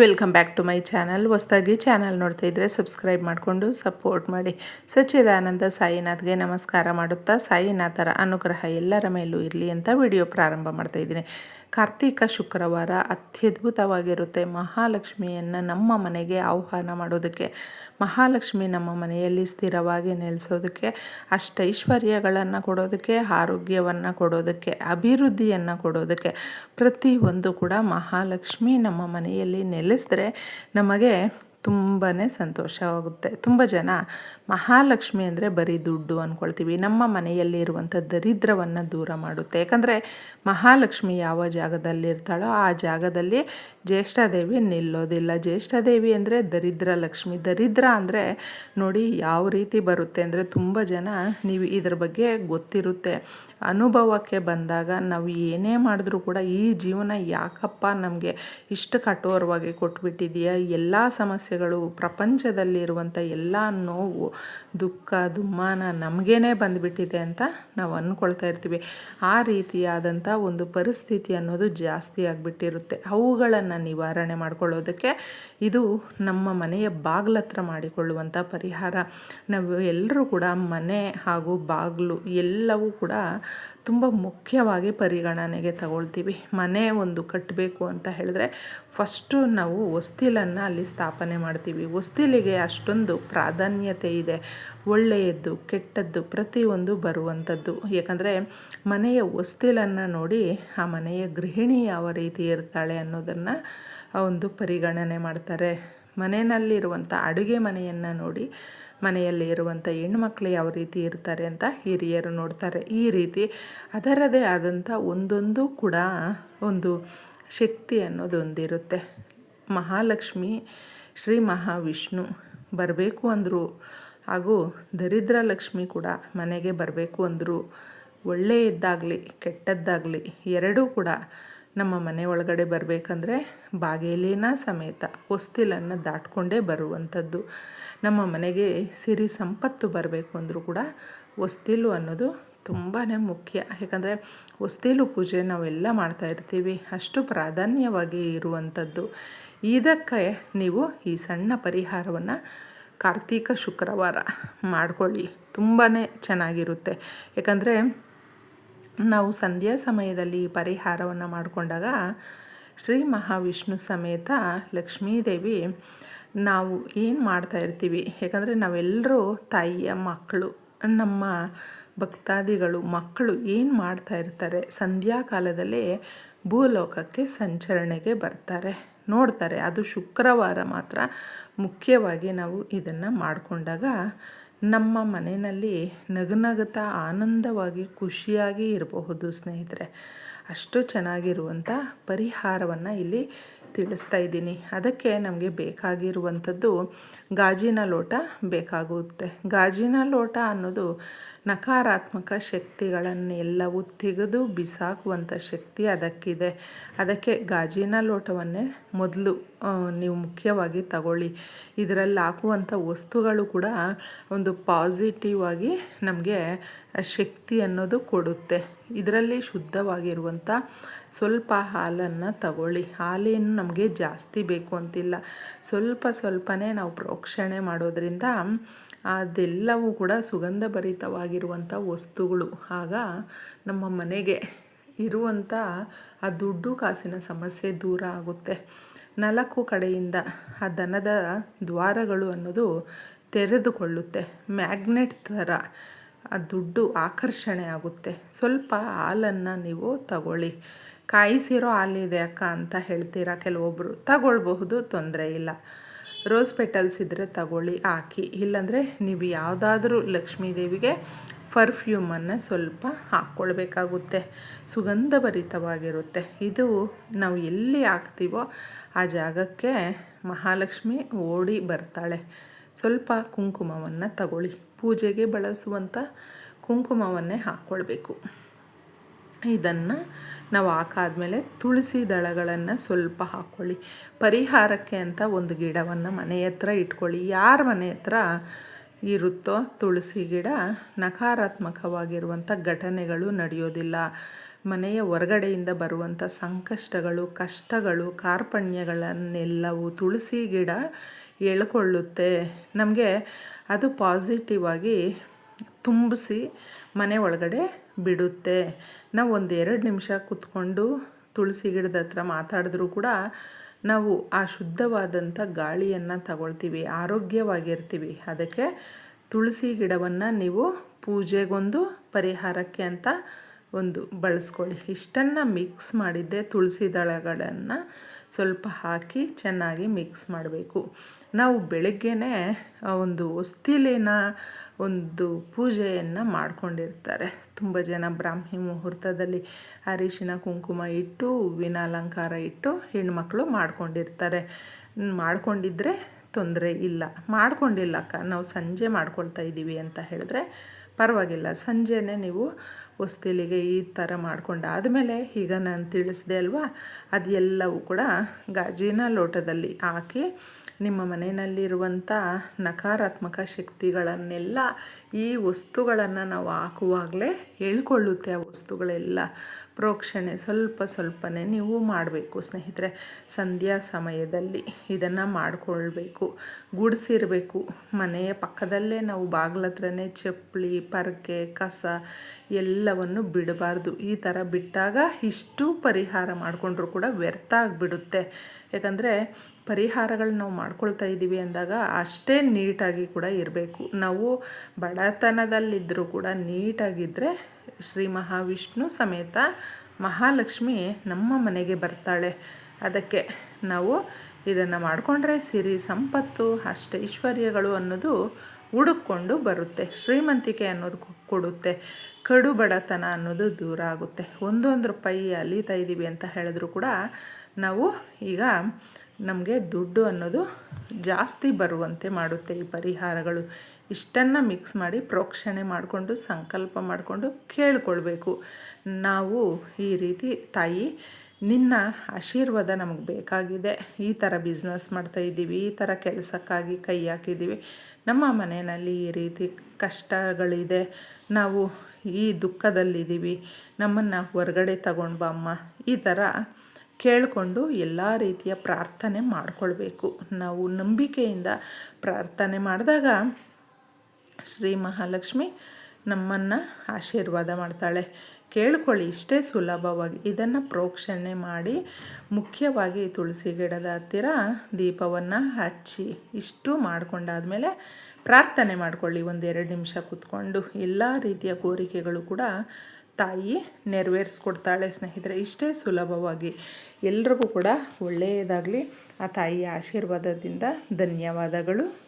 Welcome back to my channel ಹೊಸ್ದಾಗಿ channel ನೋಡ್ತಾ ಇದ್ದರೆ ಸಬ್ಸ್ಕ್ರೈಬ್ ಮಾಡಿಕೊಂಡು ಸಪೋರ್ಟ್ ಮಾಡಿ. ಸಚ್ಚಿದಾನಂದ ಸಾಯಿನಾಥ್ಗೆ ನಮಸ್ಕಾರ ಮಾಡುತ್ತಾ ಸಾಯಿನಾಥರ ಅನುಗ್ರಹ ಎಲ್ಲರ ಮೇಲೂ ಇರಲಿ ಅಂತ ವಿಡಿಯೋ ಪ್ರಾರಂಭ ಮಾಡ್ತಾ ಇದ್ದೀನಿ. ಕಾರ್ತೀಕ ಶುಕ್ರವಾರ ಅತ್ಯದ್ಭುತವಾಗಿರುತ್ತೆ. ಮಹಾಲಕ್ಷ್ಮಿಯನ್ನು ನಮ್ಮ ಮನೆಗೆ ಆಹ್ವಾನ ಮಾಡೋದಕ್ಕೆ, ಮಹಾಲಕ್ಷ್ಮಿ ನಮ್ಮ ಮನೆಯಲ್ಲಿ ಸ್ಥಿರವಾಗಿ ನೆಲೆಸೋದಕ್ಕೆ, ಅಷ್ಟೈಶ್ವರ್ಯಗಳನ್ನು ಕೊಡೋದಕ್ಕೆ, ಆರೋಗ್ಯವನ್ನು ಕೊಡೋದಕ್ಕೆ, ಅಭಿವೃದ್ಧಿಯನ್ನು ಕೊಡೋದಕ್ಕೆ ಪ್ರತಿಯೊಂದು ಕೂಡ ಮಹಾಲಕ್ಷ್ಮಿ ನಮ್ಮ ಮನೆಯಲ್ಲಿ ನೆಲೆಸಿದ್ರೆ ನಮಗೆ ತುಂಬಾ ಸಂತೋಷವಾಗುತ್ತೆ ತುಂಬ ಜನ ಮಹಾಲಕ್ಷ್ಮಿ ಅಂದರೆ ಬರೀ ದುಡ್ಡು ಅಂದ್ಕೊಳ್ತೀವಿ ನಮ್ಮ ಮನೆಯಲ್ಲಿ ಇರುವಂಥ ದರಿದ್ರವನ್ನು ದೂರ ಮಾಡುತ್ತೆ. ಯಾಕಂದರೆ ಮಹಾಲಕ್ಷ್ಮಿ ಯಾವ ಜಾಗದಲ್ಲಿರ್ತಾಳೋ ಆ ಜಾಗದಲ್ಲಿ ಜ್ಯೇಷ್ಠದೇವಿ ನಿಲ್ಲೋದಿಲ್ಲ. ಜ್ಯೇಷ್ಠದೇವಿ ಅಂದರೆ ದರಿದ್ರ ಲಕ್ಷ್ಮಿ. ದರಿದ್ರ ಅಂದರೆ ನೋಡಿ ಯಾವ ರೀತಿ ಬರುತ್ತೆ ಅಂದರೆ ತುಂಬ ಜನ ನೀವು ಇದ್ರ ಬಗ್ಗೆ ಗೊತ್ತಿರುತ್ತೆ. ಅನುಭವಕ್ಕೆ ಬಂದಾಗ ನಾವು ಏನೇ ಮಾಡಿದ್ರೂ ಕೂಡ ಈ ಜೀವನ ಯಾಕಪ್ಪ ನಮಗೆ ಇಷ್ಟು ಕಠೋರವಾಗಿ ಕೊಟ್ಬಿಟ್ಟಿದೆಯಾ? ಎಲ್ಲ ಸಮಸ್ಯೆಗಳು, ಪ್ರಪಂಚದಲ್ಲಿರುವಂಥ ಎಲ್ಲ ನೋವು, ದುಃಖ, ದುಮ್ಮಾನ ನಮಗೇನೆ ಬಂದುಬಿಟ್ಟಿದೆ ಅಂತ ನಾವು ಅಂದ್ಕೊಳ್ತಾ ಇರ್ತೀವಿ. ಆ ರೀತಿಯಾದಂಥ ಒಂದು ಪರಿಸ್ಥಿತಿ ಅನ್ನೋದು ಜಾಸ್ತಿ ಆಗಿಬಿಟ್ಟಿರುತ್ತೆ. ಅವುಗಳನ್ನು ನಿವಾರಣೆ ಮಾಡ್ಕೊಳ್ಳೋದಕ್ಕೆ ಇದು ನಮ್ಮ ಮನೆಯ ಬಾಗ್ಲತ್ರ ಮಾಡಿಕೊಳ್ಳುವಂಥ ಪರಿಹಾರ. ನಾವು ಎಲ್ಲರೂ ಕೂಡ ಮನೆ ಹಾಗೂ ಬಾಗಿಲು ಎಲ್ಲವೂ ಕೂಡ ತುಂಬ ಮುಖ್ಯವಾಗಿ ಪರಿಗಣನೆಗೆ ತಗೊಳ್ತೀವಿ. ಮನೆ ಒಂದು ಕಟ್ಟಬೇಕು ಅಂತ ಹೇಳಿದ್ರೆ ಫಸ್ಟು ನಾವು ಹೊಸ್ತಿಲನ್ನು ಅಲ್ಲಿ ಸ್ಥಾಪನೆ ಮಾಡ್ತೀವಿ. ಹೊಸ್ತಿಲಿಗೆ ಅಷ್ಟೊಂದು ಪ್ರಾಧಾನ್ಯತೆ ಇದೆ. ಒಳ್ಳೆಯದ್ದು, ಕೆಟ್ಟದ್ದು ಪ್ರತಿಯೊಂದು ಬರುವಂಥದ್ದು. ಯಾಕಂದರೆ ಮನೆಯ ಹೊಸ್ತಿಲನ್ನು ನೋಡಿ ಆ ಮನೆಯ ಗೃಹಿಣಿ ಯಾವ ರೀತಿ ಇರ್ತಾಳೆ ಅನ್ನೋದನ್ನು ಒಂದು ಪರಿಗಣನೆ ಮಾಡ್ತಾರೆ. ಮನೆಯಲ್ಲಿರುವಂಥ ಅಡುಗೆ ಮನೆಯನ್ನು ನೋಡಿ ಮನೆಯಲ್ಲಿ ಇರುವಂಥ ಹೆಣ್ಮಕ್ಳು ಯಾವ ರೀತಿ ಇರ್ತಾರೆ ಅಂತ ಹಿರಿಯರು ನೋಡ್ತಾರೆ. ಈ ರೀತಿ ಅದರದೇ ಆದಂಥ ಒಂದೊಂದು ಕೂಡ ಒಂದು ಶಕ್ತಿ ಅನ್ನೋದೊಂದಿರುತ್ತೆ. ಮಹಾಲಕ್ಷ್ಮಿ ಶ್ರೀ ಮಹಾವಿಷ್ಣು ಬರಬೇಕು ಅಂದರು. ಹಾಗೂ ದರಿದ್ರ ಲಕ್ಷ್ಮಿ ಕೂಡ ಮನೆಗೆ ಬರಬೇಕು ಅಂದರು. ಒಳ್ಳೆಯದ್ದಾಗಲಿ ಕೆಟ್ಟದ್ದಾಗಲಿ ಎರಡೂ ಕೂಡ ನಮ್ಮ ಮನೆ ಒಳಗಡೆ ಬರಬೇಕಂದ್ರೆ ಬಾಗಿಲಿನ ಸಮೇತ, ಹೊಸ್ತಿಲನ್ನು ದಾಟ್ಕೊಂಡೇ ಬರುವಂಥದ್ದು. ನಮ್ಮ ಮನೆಗೆ ಸಿರಿ ಸಂಪತ್ತು ಬರಬೇಕು ಅಂದರೂ ಕೂಡ ಹೊಸ್ತಿಲು ಅನ್ನೋದು ತುಂಬಾ ಮುಖ್ಯ. ಯಾಕಂದರೆ ಹೊಸ್ತಿಲು ಪೂಜೆ ನಾವೆಲ್ಲ ಮಾಡ್ತಾ ಇರ್ತೀವಿ. ಅಷ್ಟು ಪ್ರಾಧಾನ್ಯವಾಗಿ ಇರುವಂಥದ್ದು ಇದಕ್ಕೆ ನೀವು ಈ ಸಣ್ಣ ಪರಿಹಾರವನ್ನು ಕಾರ್ತೀಕ ಶುಕ್ರವಾರ ಮಾಡಿಕೊಳ್ಳಿ. ತುಂಬಾ ಚೆನ್ನಾಗಿರುತ್ತೆ. ಯಾಕಂದರೆ ನಾವು ಸಂಧ್ಯಾ ಸಮಯದಲ್ಲಿ ಪರಿಹಾರವನ್ನು ಮಾಡಿಕೊಂಡಾಗ ಶ್ರೀ ಮಹಾವಿಷ್ಣು ಸಮೇತ ಲಕ್ಷ್ಮೀದೇವಿ ನಾವು ಏನು ಮಾಡ್ತಾ ಇರ್ತೀವಿ? ಯಾಕಂದರೆ ನಾವೆಲ್ಲರೂ ತಾಯಿಯ ಮಕ್ಕಳು. ನಮ್ಮ ಭಕ್ತಾದಿಗಳು, ಮಕ್ಕಳು ಏನು ಮಾಡ್ತಾ ಇರ್ತಾರೆ? ಸಂಧ್ಯಾ ಕಾಲದಲ್ಲಿ ಭೂಲೋಕಕ್ಕೆ ಸಂಚರಣೆಗೆ ಬರ್ತಾರೆ. ನೋಡ್ತಾರೆ, ಅದು ಶುಕ್ರವಾರ ಮಾತ್ರ. ಮುಖ್ಯವಾಗಿ ನಾವು ಇದನ್ನು ಮಾಡಿಕೊಂಡಾಗ ನಮ್ಮ ಮನೆಯಲ್ಲಿ ನಗುನಗುತ್ತಾ ಆನಂದವಾಗಿ ಖುಷಿಯಾಗಿ ಇರಬಹುದು ಸ್ನೇಹಿತರೆ. ಅಷ್ಟು ಚೆನ್ನಾಗಿರುವಂಥ ಪರಿಹಾರವನ್ನು ಇಲ್ಲಿ ತಿಳಿಸ್ತಾ ಇದ್ದೀನಿ. ಅದಕ್ಕೆ ನಮಗೆ ಬೇಕಾಗಿರುವಂಥದ್ದು ಗಾಜಿನ ಲೋಟ ಬೇಕಾಗುತ್ತೆ. ಗಾಜಿನ ಲೋಟ ಅನ್ನೋದು ನಕಾರಾತ್ಮಕ ಶಕ್ತಿಗಳನ್ನೆಲ್ಲವೂ ತೆಗೆದು ಬಿಸಾಕುವಂಥ ಶಕ್ತಿ ಅದಕ್ಕಿದೆ. ಅದಕ್ಕೆ ಗಾಜಿನ ಲೋಟವನ್ನೇ ಮೊದಲು ನೀವು ಮುಖ್ಯವಾಗಿ ತಗೊಳ್ಳಿ. ಇದರಲ್ಲಿ ಹಾಕುವಂಥ ವಸ್ತುಗಳು ಕೂಡ ಒಂದು ಪಾಸಿಟಿವ್ ಆಗಿ ನಮಗೆ ಶಕ್ತಿ ಅನ್ನೋದು ಕೊಡುತ್ತೆ. ಇದರಲ್ಲಿ ಶುದ್ಧವಾಗಿರುವಂಥ ಸ್ವಲ್ಪ ಹಾಲನ್ನು ತಗೊಳ್ಳಿ. ಹಾಲೇನು ನಮಗೆ ಜಾಸ್ತಿ ಬೇಕು ಅಂತಿಲ್ಲ. ಸ್ವಲ್ಪ ಸ್ವಲ್ಪನೇ ನಾವು ಪ್ರೋಕ್ಷಣೆ ಮಾಡೋದ್ರಿಂದ ಅದೆಲ್ಲವೂ ಕೂಡ ಸುಗಂಧಭರಿತವಾಗಿರುವಂಥ ವಸ್ತುಗಳು. ಆಗ ನಮ್ಮ ಮನೆಗೆ ಇರುವಂಥ ಆ ದುಡ್ಡು ಕಾಸಿನ ಸಮಸ್ಯೆ ದೂರ ಆಗುತ್ತೆ. ನಾಲ್ಕು ಕಡೆಯಿಂದ ಆ ದನದ ದ್ವಾರಗಳು ಅನ್ನೋದು ತೆರೆದುಕೊಳ್ಳುತ್ತೆ. ಮ್ಯಾಗ್ನೆಟ್ ಥರ ಆ ದುಡ್ಡು ಆಕರ್ಷಣೆ ಆಗುತ್ತೆ. ಸ್ವಲ್ಪ ಹಾಲನ್ನು ನೀವು ತಗೊಳ್ಳಿ. ಕಾಯಿಸಿರೋ ಹಾಲಿದೆ ಅಕ್ಕ ಅಂತ ಹೇಳ್ತೀರಾ ಕೆಲವೊಬ್ಬರು ತಗೊಳ್ಬಹುದು, ತೊಂದರೆ ಇಲ್ಲ. ರೋಸ್ ಪೆಟಲ್ಸ್ ಇದ್ದರೆ ತಗೊಳ್ಳಿ, ಹಾಕಿ. ಇಲ್ಲಾಂದರೆ ನೀವು ಯಾವುದಾದ್ರೂ ಲಕ್ಷ್ಮೀ ದೇವಿಗೆ ಪರ್ಫ್ಯೂಮನ್ನು ಸ್ವಲ್ಪ ಹಾಕ್ಕೊಳ್ಬೇಕಾಗುತ್ತೆ. ಸುಗಂಧಭರಿತವಾಗಿರುತ್ತೆ. ಇದು ನಾವು ಎಲ್ಲಿ ಹಾಕ್ತೀವೋ ಆ ಜಾಗಕ್ಕೆ ಮಹಾಲಕ್ಷ್ಮಿ ಓಡಿ ಬರ್ತಾಳೆ. ಸ್ವಲ್ಪ ಕುಂಕುಮವನ್ನು ತಗೊಳ್ಳಿ. ಪೂಜೆಗೆ ಬಳಸುವಂಥ ಕುಂಕುಮವನ್ನೇ ಹಾಕ್ಕೊಳ್ಬೇಕು. ಇದನ್ನು ನಾವು ಹಾಕಾದ್ಮೇಲೆ ತುಳಸಿ ದಳಗಳನ್ನು ಸ್ವಲ್ಪ ಹಾಕ್ಕೊಳ್ಳಿ. ಪರಿಹಾರಕ್ಕೆ ಅಂತ ಒಂದು ಗಿಡವನ್ನು ಮನೆ ಹತ್ರ ಇಟ್ಕೊಳ್ಳಿ. ಯಾರ ಮನೆ ಹತ್ರ ಇರುತ್ತೋ ತುಳಸಿ ಗಿಡ ನಕಾರಾತ್ಮಕವಾಗಿರುವಂಥ ಘಟನೆಗಳು ನಡೆಯೋದಿಲ್ಲ. ಮನೆಯ ಹೊರಗಡೆಯಿಂದ ಬರುವಂಥ ಸಂಕಷ್ಟಗಳು, ಕಷ್ಟಗಳು, ಕಾರ್ಪಣ್ಯಗಳನ್ನೆಲ್ಲವೂ ತುಳಸಿ ಗಿಡ ಎಳ್ಕೊಳ್ಳುತ್ತೆ. ನಮಗೆ ಅದು ಪಾಸಿಟಿವ್ ಆಗಿ ತುಂಬಿಸಿ ಮನೆ ಒಳಗಡೆ ಬಿಡುತ್ತೆ. ನಾವು ಒಂದು ಎರಡು ನಿಮಿಷ ಕೂತ್ಕೊಂಡು ತುಳಸಿ ಗಿಡದ ಹತ್ರ ಮಾತಾಡಿದ್ರೂ ಕೂಡ ನಾವು ಆ ಶುದ್ಧವಾದಂಥ ಗಾಳಿಯನ್ನು ತಗೊಳ್ತೀವಿ, ಆರೋಗ್ಯವಾಗಿರ್ತೀವಿ. ಅದಕ್ಕೆ ತುಳಸಿ ಗಿಡವನ್ನು ನೀವು ಪೂಜೆಗೊಂದು, ಪರಿಹಾರಕ್ಕೆ ಅಂತ ಒಂದು ಬಳಸ್ಕೊಳ್ಳಿ. ಇಷ್ಟನ್ನು ಮಿಕ್ಸ್ ಮಾಡಿದ್ದೆ ತುಳಸಿ ದಳಗಳನ್ನು ಸ್ವಲ್ಪ ಹಾಕಿ ಚೆನ್ನಾಗಿ ಮಿಕ್ಸ್ ಮಾಡಬೇಕು. ನಾವು ಬೆಳಗ್ಗೆನೇ ಒಂದು ಹೊಸ್ತಿಲಿನ ಒಂದು ಪೂಜೆಯನ್ನು ಮಾಡ್ಕೊಂಡಿರ್ತಾರೆ. ತುಂಬ ಜನ ಬ್ರಾಹ್ಮಿ ಮುಹೂರ್ತದಲ್ಲಿ ಅರಿಶಿನ ಕುಂಕುಮ ಇಟ್ಟು ಹೂವಿನ ಅಲಂಕಾರ ಇಟ್ಟು ಹೆಣ್ಮಕ್ಳು ಮಾಡ್ಕೊಂಡಿರ್ತಾರೆ. ಮಾಡ್ಕೊಂಡಿದ್ರೆ ತೊಂದರೆ ಇಲ್ಲ. ಮಾಡ್ಕೊಂಡಿಲ್ಲಕ್ಕ ನಾವು ಸಂಜೆ ಮಾಡ್ಕೊಳ್ತಾ ಇದ್ದೀವಿ ಅಂತ ಹೇಳಿದ್ರೆ ಪರವಾಗಿಲ್ಲ. ಸಂಜೆನೇ ನೀವು ಹೊಸ್ತಿಲಿಗೆ ಈ ಥರ ಮಾಡ್ಕೊಂಡಾದಮೇಲೆ ಈಗ ನಾನು ತಿಳಿಸ್ದೆ ಅಲ್ವಾ? ಅದೆಲ್ಲವೂ ಕೂಡ ಗಾಜಿನ ಲೋಟದಲ್ಲಿ ಹಾಕಿ ನಿಮ್ಮ ಮನೆಯಲ್ಲಿರುವಂಥ ನಕಾರಾತ್ಮಕ ಶಕ್ತಿಗಳನ್ನೆಲ್ಲ ಈ ವಸ್ತುಗಳನ್ನು ನಾವು ಹಾಕುವಾಗಲೇ ಹೇಳ್ಕೊಳ್ಳುತ್ತೆ ಆ ವಸ್ತುಗಳೆಲ್ಲ. ಪ್ರೋಕ್ಷಣೆ ಸ್ವಲ್ಪ ಸ್ವಲ್ಪನೇ ನೀವು ಮಾಡಬೇಕು ಸ್ನೇಹಿತರೆ. ಸಂಧ್ಯಾ ಸಮಯದಲ್ಲಿ ಇದನ್ನು ಮಾಡಿಕೊಳ್ಬೇಕು. ಗುಡಿಸಿರಬೇಕು. ಮನೆಯ ಪಕ್ಕದಲ್ಲೇ ನಾವು ಬಾಗ್ಲತ್ರನೇ ಚಪ್ಪಲಿ, ಪರಕೆ, ಕಸ ಎಲ್ಲವನ್ನು ಬಿಡಬಾರ್ದು. ಈ ಥರ ಬಿಟ್ಟಾಗ ಇಷ್ಟು ಪರಿಹಾರ ಮಾಡಿಕೊಂಡ್ರೂ ಕೂಡ ವ್ಯರ್ಥ ಆಗಿಬಿಡುತ್ತೆ. ಯಾಕಂದರೆ ಪರಿಹಾರಗಳು ನಾವು ಮಾಡ್ಕೊಳ್ತಾ ಇದ್ದೀವಿ ಅಂದಾಗ ಅಷ್ಟೇ ನೀಟಾಗಿ ಕೂಡ ಇರಬೇಕು. ನಾವು ಬಡತನದಲ್ಲಿದ್ದರೂ ಕೂಡ ನೀಟಾಗಿದ್ದರೆ ಶ್ರೀ ಮಹಾವಿಷ್ಣು ಸಮೇತ ಮಹಾಲಕ್ಷ್ಮಿ ನಮ್ಮ ಮನೆಗೆ ಬರ್ತಾಳೆ. ಅದಕ್ಕೆ ನಾವು ಇದನ್ನು ಮಾಡಿಕೊಂಡ್ರೆ ಸಿರಿ ಸಂಪತ್ತು, ಅಷ್ಟೈಶ್ವರ್ಯಗಳು ಅನ್ನೋದು ಹುಡುಕೊಂಡು ಬರುತ್ತೆ. ಶ್ರೀಮಂತಿಕೆ ಅನ್ನೋದು ಕೊಡುತ್ತೆ. ಕಡು ಬಡತನ ಅನ್ನೋದು ದೂರ ಆಗುತ್ತೆ. ಒಂದೊಂದು ರೂಪಾಯಿ ಅಲೀತಾ ಇದ್ದೀವಿ ಅಂತ ಹೇಳಿದ್ರು ಕೂಡ ನಾವು ಈಗ ನಮಗೆ ದುಡ್ಡು ಅನ್ನೋದು ಜಾಸ್ತಿ ಬರುವಂತೆ ಮಾಡುತ್ತೆ ಈ ಪರಿಹಾರಗಳು. ಇಷ್ಟನ್ನು ಮಿಕ್ಸ್ ಮಾಡಿ ಪ್ರೋಕ್ಷಣೆ ಮಾಡಿಕೊಂಡು, ಸಂಕಲ್ಪ ಮಾಡಿಕೊಂಡು ಕೇಳ್ಕೊಳ್ಬೇಕು. ನಾವು ಈ ರೀತಿ ತಾಯಿ, ನಿನ್ನ ಆಶೀರ್ವಾದ ನಮಗೆ ಬೇಕಾಗಿದೆ. ಈ ಥರ ಬಿಸ್ನೆಸ್ ಮಾಡ್ತಾಯಿದ್ದೀವಿ ಈ ಥರ ಕೆಲಸಕ್ಕಾಗಿ ಕೈ ಹಾಕಿದ್ದೀವಿ. ನಮ್ಮ ಮನೆಯಲ್ಲಿ ಈ ರೀತಿ ಕಷ್ಟಗಳಿದೆ. ನಾವು ಈ ದುಃಖದಲ್ಲಿದ್ದೀವಿ. ನಮ್ಮನ್ನು ಹೊರಗಡೆ ತಗೊಂಡು ಬಾ ಅಮ್ಮ. ಈ ಥರ ಕೇಳಿಕೊಂಡು ಎಲ್ಲ ರೀತಿಯ ಪ್ರಾರ್ಥನೆ ಮಾಡಿಕೊಳ್ಬೇಕು. ನಾವು ನಂಬಿಕೆಯಿಂದ ಪ್ರಾರ್ಥನೆ ಮಾಡಿದಾಗ ಶ್ರೀ ಮಹಾಲಕ್ಷ್ಮಿ ನಮ್ಮನ್ನು ಆಶೀರ್ವಾದ ಮಾಡ್ತಾಳೆ. ಕೇಳ್ಕೊಳ್ಳಿ, ಇಷ್ಟೇ ಸುಲಭವಾಗಿ ಇದನ್ನು ಪ್ರೋಕ್ಷಣೆ ಮಾಡಿ ಮುಖ್ಯವಾಗಿ ತುಳಸಿ ಗಿಡದ ಹತ್ತಿರ ದೀಪವನ್ನು ಹಚ್ಚಿ ಇಷ್ಟು ಮಾಡ್ಕೊಂಡಾದಮೇಲೆ ಪ್ರಾರ್ಥನೆ ಮಾಡಿಕೊಳ್ಳಿ ಒಂದೆರಡು ನಿಮಿಷ ಕೂತ್ಕೊಂಡು. ಎಲ್ಲ ರೀತಿಯ ಕೋರಿಕೆಗಳು ಕೂಡ ತಾಯಿ ನೆರವೇರಿಸ್ಕೊಡ್ತಾಳೆ ಸ್ನೇಹಿತರೆ ಇಷ್ಟೇ ಸುಲಭವಾಗಿ. ಎಲ್ರಿಗೂ ಕೂಡ ಒಳ್ಳೆಯದಾಗಲಿ. ಆ ತಾಯಿಯ ಆಶೀರ್ವಾದದಿಂದ ಧನ್ಯವಾದಗಳು.